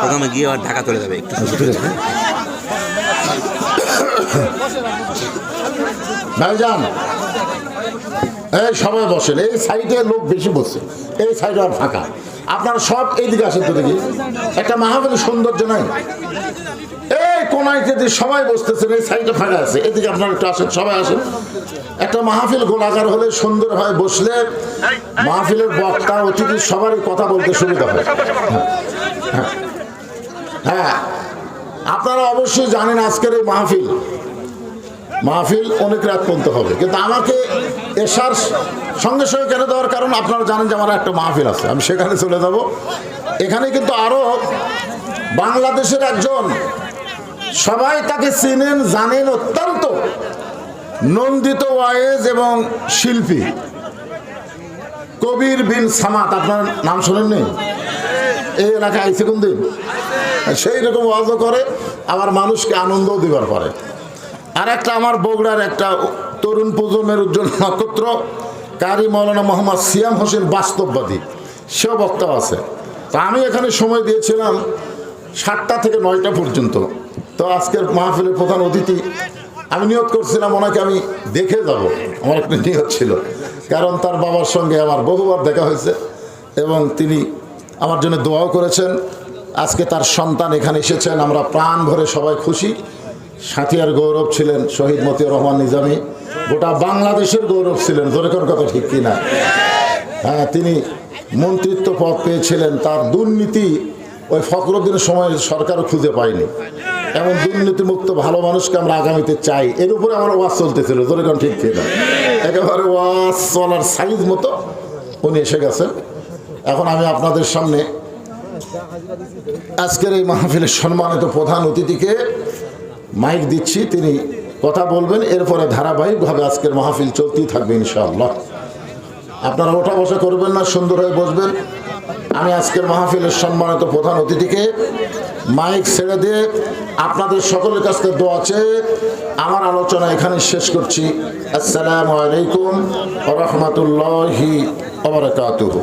প্রোগ্রামে গিয়ে আবার ঢাকা চলে যাবে একটু ভাইজান এই সবাই বসেন। এই সাইডে লোক বেশি বসছে। এই সাইডে আর ফাঁকা। আপনারা সব এইদিকে আসেন তো দেখি। একটা মাহাবলী সৌন্দর্য নাই? এই কোনায় যদি সবাই বসতেছেন, এই সাইডে ফাঁকা আছে। এদিকে আপনারা একটু আসেন, সবাই আসেন। একটা মাহফিল গোলাকার হলে সুন্দর হয় বসলে মাহফিলের বক্তা, অতিথি সবারই কথা বলতে সুবিধা হয়। হ্যাঁ। হ্যাঁ। আপনারা অবশ্যই জানেন আজকের এই মাহফিল। মাহফিল অনেক রাত পর্যন্ত হবে। কিন্তু আমাকে এসার সঙ্গে সঙ্গে কেন দেওয়ার কারণ আপনারা জানেন যে আমার একটা মাহফিল আছে। আমি সেখানে চলে যাব। এখানে কিন্তু আরও বাংলাদেশের একজন সবাই তাকে চিনেন, জানেন অত্যন্ত নন্দিত ওয়েজ এবং শিল্পী। কবির বিন সামাত আপনার নাম শোনেননি? এই এলাকায় আইসে কোন দিন সেই রকম ওয়াজও করে, আবার মানুষকে আনন্দও দিবার পারে। আর একটা আমার বগুড়ার একটা তরুণ প্রজন্মের উজ্জ্বল নক্ষত্র, কারি মৌলানা মোহাম্মদ সিয়াম হোসেন বাস্তববাদী। সেও বক্তাও আছে। তা আমি এখানে সময় দিয়েছিলাম সাতটা থেকে নয়টা পর্যন্ত। তো আজকের মাহফিলের প্রধান অতিথি আমি নিয়ত করছিলাম, ওনাকে আমি দেখে যাব। আমার একটা নিয়ত ছিল। কারণ তার বাবার সঙ্গে আমার বহুবার দেখা হয়েছে এবং তিনি আমার জন্য দোয়াও করেছেন। আজকে তার সন্তান এখানে এসেছেন, আমরা প্রাণ ভরে সবাই খুশি। সাথিয়ার গৌরব ছিলেন শহীদ মতিউর রহমান নিজামী। গোটা বাংলাদেশের গৌরব ছিলেন। যেরকম কথা ঠিক কিনা হ্যাঁ তিনি মন্ত্রিত্ব পদ পেয়েছিলেন। তার দুর্নীতি ওই ফখরুদ্দিনের সময় সরকারও খুঁজে পায়নি। এমন দুর্নীতিমুক্ত ভালো মানুষকে আমরা আগামীতে চাই। এর উপরে আমার ওয়াজ চলতেছিল। যেরকম ঠিক কিনা একেবারে ওয়াজ চলার সাইজ মতো উনি এসে গেছেন। এখন আমি আপনাদের সামনে আজকের এই মাহফিলের সম্মানিত প্রধান অতিথিকে মাইক দিচ্ছি, তিনি কথা বলবেন, এরপরে ধারাবাহিকভাবে আজকের মাহফিল চলতেই থাকবে ইনশাআল্লাহ। আপনারা ওঠা বসা করবেন না, সুন্দর হয়ে বসবেন। আমি আজকের মাহফিলের সম্মানিত প্রধান অতিথিকে মাইক ছেড়ে দিয়ে আপনাদের সকলের কাছ থেকে দোয়া চেয়ে আমার আলোচনা এখানে শেষ করছি। আসসালামু আলাইকুম রহমতুল্লাহি ওবরাকাতুহু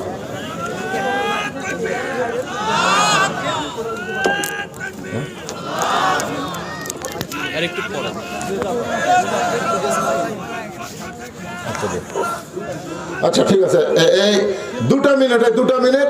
আচ্ছা ঠিক আছে। এই দুটা মিনিট দুটা মিনিট।